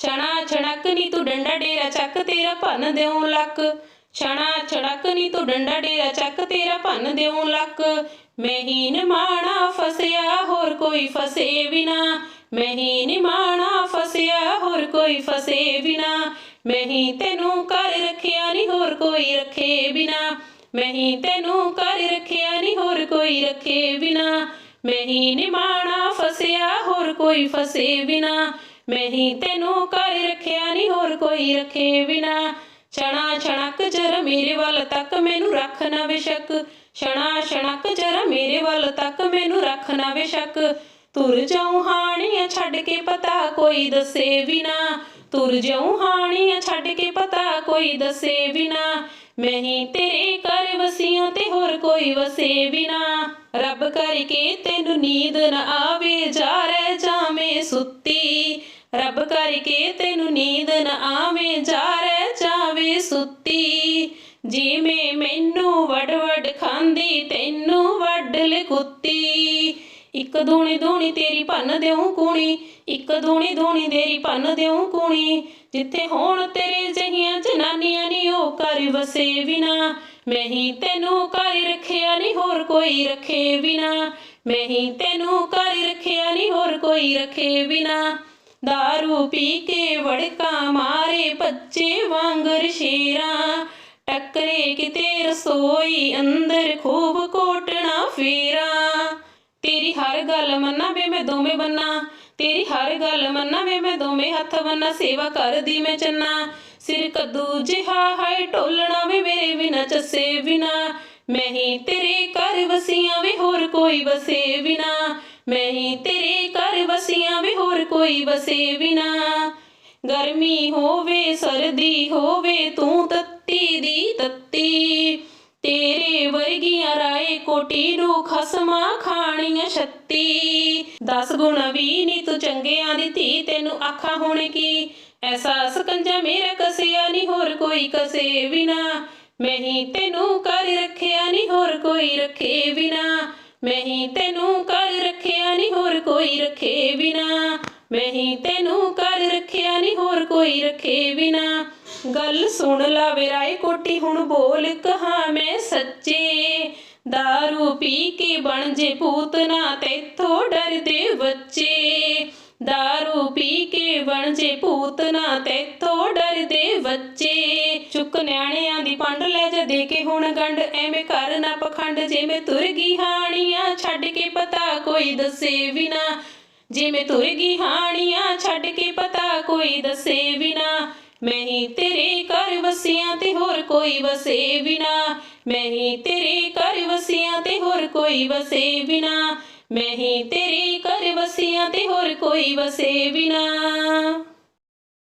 ਛਣਾ ਛਣਕ ਨੀ ਤੂੰ ਡੰਡਾ ਡੇਰਾ ਚੱਕ ਤੇਰਾ ਭੰਨ ਦਿਉ ਲੱਕ। ਛਣਾ ਛੜਕ ਨੀ ਤੂੰ ਡੰਡਾ ਡੇਰਾ ਚੱਕ ਤੇਰਾ ਭੰਨ ਦਿਉ ਲੱਕ। ਮਹੀਨ ਮਾਣਾ ਫਸਿਆ ਹੋਰ ਕੋਈ ਫਸੇ ਬਿਨਾ। ਮਹੀਨ ਮਾਣਾ ਫਸਿਆ ਹੋਰ ਕੋਈ ਫਸੇ ਬਿਨਾ। ਮਹੀਂ ਤੈਨੂੰ ਕਰ ਰੱਖਿਆ ਨਹੀਂ ਹੋਰ ਕੋਈ ਰੱਖੇ ਬਿਨਾ। ਮਹੀਂ ਤੈਨੂੰ ਕਰ ਰੱਖਿਆ ਨਹੀਂ ਹੋਰ ਕੋਈ ਰੱਖੇ ਬਿਨਾ। ਮਹੀਂ ਨਿਮਾਣਾ ਫਸਿਆ ਹੋਰ ਕੋਈ ਫਸੇ ਬਿਨਾ। ਮਹੀਂ ਤੈਨੂੰ ਕਰ ਰੱਖਿਆ ਨਹੀਂ ਹੋਰ ਕੋਈ ਰੱਖੇ ਬਿਨਾ। ਛਣਾ ਛਣਕ ਜਰ ਮੇਰੇ ਵੱਲ ਤੱਕ ਮੈਨੂੰ ਰੱਖ ਨਾ ਬੇਸ਼ੱਕ। ਛਣਾ ਛਣਕ ਜਰ ਮੇਰੇ ਵੱਲ ਤੱਕ ਮੈਨੂੰ ਰੱਖ ਨਾ ਬੇਸ਼ੱਕ। ਤੁਰ ਜਾਉ ਹਾਣੀਆਂ ਛੱਡ ਕੇ ਪਤਾ ਕੋਈ ਦੱਸੇ ਬਿਨਾ। ਤੁਰ ਜਾਉ ਹਾਣੀਆਂ ਛੱਡ ਕੇ ਪਤਾ ਕੋਈ ਦੱਸੇ ਬਿਨਾ। ਮੈਂ ਹੀ ਤੇਰੇ ਘਰ ਵਸੀਆਂ ਤੇ ਹੋਰ ਕੋਈ ਵਸੇ ਬਿਨਾ। ਰੱਬ ਕਰਕੇ ਤੈਨੂੰ ਨੀਂਦ ਨਾ ਕਰਕੇ ਤੈਨੂੰ ਨੀਂਦ ਨਾ ਆਵੇ ਜਾ ਰਹਿ ਜਾਵੇਂ ਸੁੱਤੀ। ਜਿਵੇਂ ਮੈਨੂੰ ਵੜ ਵੜ ਖਾਂਦੀ, ਤੈਨੂੰ ਵੱਢ ਲੈ ਕੁੱਤੀ ਇੱਕ ਦੂਣੀ ਦੂਣੀ ਤੇਰੀ ਭੰਨ ਦਿਉ ਕੂਣੀ, ਇੱਕ ਦੂਣੀ ਦੂਣੀ ਤੇਰੀ ਭੰਨ ਦਿਉ ਕੂਣੀ। ਜਿੱਥੇ ਹੋਣ ਤੇਰੇ ਜਹੀਆਂ ਜਨਾਨੀਆਂ ਨੀ, ਉਹ ਕਰ ਵਸੇ ਬਿਨਾ। ਮੈਂ ਹੀ ਤੈਨੂੰ ਕਰ ਰੱਖਿਆ ਨਹੀਂ ਹੋਰ ਕੋਈ ਰੱਖੇ ਬਿਨਾ। ਮੈਂ ਹੀ ਤੈਨੂੰ ਕਰ ਰੱਖਿਆ ਨਹੀਂ ਹੋਰ ਕੋਈ ਰੱਖੇ ਬਿਨਾ। दारू ਪੀ ਕੇ ਵੜਕਾ ਮਾਰੇ ਬੱਚੇ ਵਾਂਗਰ ਸ਼ੇਰਾਂ ਟੱਕਰੇ ਕਿਤੇ ਰਸੋਈ ਅੰਦਰ ਖੂਬ ਕੋਟਣਾ ਫੇਰਾ ਤੇਰੀ ਹਰ ਗੱਲ ਮੰਨਾ ਵੇ ਮੈਂ ਦੋਵੇਂ ਬੰਨਾ ਤੇਰੀ ਹਰ ਗੱਲ ਮੰਨਾ ਵੇ ਮੈਂ ਦੋਵੇਂ ਹੱਥ ਬੰਨਾ ਸੇਵਾ ਕਰਦੀ ਮੈਂ ਚੰਨਾ ਸਿਰ ਕੱਦੂ ਜਿਹਾ ਹੈ ਟੋਲਣਾ ਵੇ ਮੇਰੇ ਬਿਨਾ ਚਸੇ ਬਿਨਾ ਮੈਂ ਹੀ ਤੇਰੇ ਘਰ ਵਸੀਆਂ ਵੇ ਹੋਰ ਕੋਈ ਵਸੇ ਬਿਨਾ ਮੈਂ ਹੀ ਤੇਰੇ ਘਰ ਵਸੀਆਂ ਵੀ, ਹੋਰ ਕੋਈ ਵਸੇ ਬਿਨਾ। ਗਰਮੀ ਹੋਵੇ, ਸਰਦੀ ਹੋਵੇ, ਤੂੰ ਤੱਤੀ ਦੀ ਤੱਤੀ। ਤੇਰੇ ਵਰਗੀਆਂ ਰਾਏ ਕੋਟੀ ਨੂੰ ਖਸਮਾ ਖਾਣੀਆਂ ਛੱਤੀ। ਦਸ ਗੁਣ ਵੀ ਨੀ ਤੂੰ ਚੰਗਿਆਂ ਦੀ ਧੀ, ਤੈਨੂੰ ਆਖਾਂ ਹੁਣ ਕੀ? ਐਸਾ ਸਕੰਜਾ ਮੇਰਾ ਕਸਿਆ ਨਹੀਂ ਹੋਰ ਕੋਈ ਕਸੇ ਬਿਨਾ। ਮੈਂ ਹੀ ਤੈਨੂੰ ਕਰ ਰੱਖਿਆ ਨਹੀਂ ਹੋਰ ਕੋਈ ਰੱਖੇ ਬਿਨਾ। ਮੈਂ ਹੀ ਤੈਨੂੰ ਕਰ ਕੋਈ ਰੱਖੇ ਬਿਨਾ ਮੈਂ ਹੀ ਤੈਨੂੰ ਕਰ ਰੱਖਿਆ ਨਹੀਂ ਹੋਰ ਕੋਈ ਰੱਖੇ ਬਿਨਾ ਗੱਲ ਸੁਣ ਲਾ ਵੇ ਰਾਏ ਕੋਟੀ ਹੁਣ ਬੋਲ ਕਹਾ ਮੈਂ ਸੱਚੇ दारू ਪੀ ਕੇ ਬਣ ਜੇ ਪੂਤਨਾ ਤੇਥੋਂ ਡਰਦੇ ਬੱਚੇ दारू ਪੀ ਕੇ ਬਣ ਜੇ ਪੂਤਨਾ ਤੇਥੋਂ ਡਰਦੇ ਬੱਚੇ ਚੁੱਕ ਨਿਆਣਿਆਂ ਦੀ ਪੰਡ ਲੈ ਜਾ ਦੇ ਕੇ ਹੁਣ ਗੰਢ, ਐਵੇਂ ਕਰ ਨਾ ਪਖੰਡ, ਜਿਵੇਂ ਤੁਰ ਗਈ ਹਾਣੀਆਂ, ਛੱਡ ਕੇ ਪਤਾ ਕੋਈ ਦੱਸੇ ਬਿਨਾ। ਜਿਵੇਂ ਤੁਰ ਗਈ ਹਾਣੀਆਂ, ਛੱਡ ਕੇ ਪਤਾ ਕੋਈ ਦੱਸੇ ਬਿਨਾ। ਮੈਂ ਹੀ ਤੇਰੇ ਘਰ ਵਸੀਆਂ ਤੇ ਹੋਰ ਕੋਈ ਵਸੇ ਬਿਨਾ। ਮੈਂ ਹੀ ਤੇਰੇ ਘਰ ਵਸੀਆਂ ਤੇ ਹੋਰ ਕੋਈ ਵਸੇ ਬਿਨਾ। ਮੈਂ ਹੀ ਤੇਰੇ ਘਰ ਵਸੀਆਂ ਤੇ ਹੋਰ ਕੋਈ ਵਸੇ ਬਿਨਾ।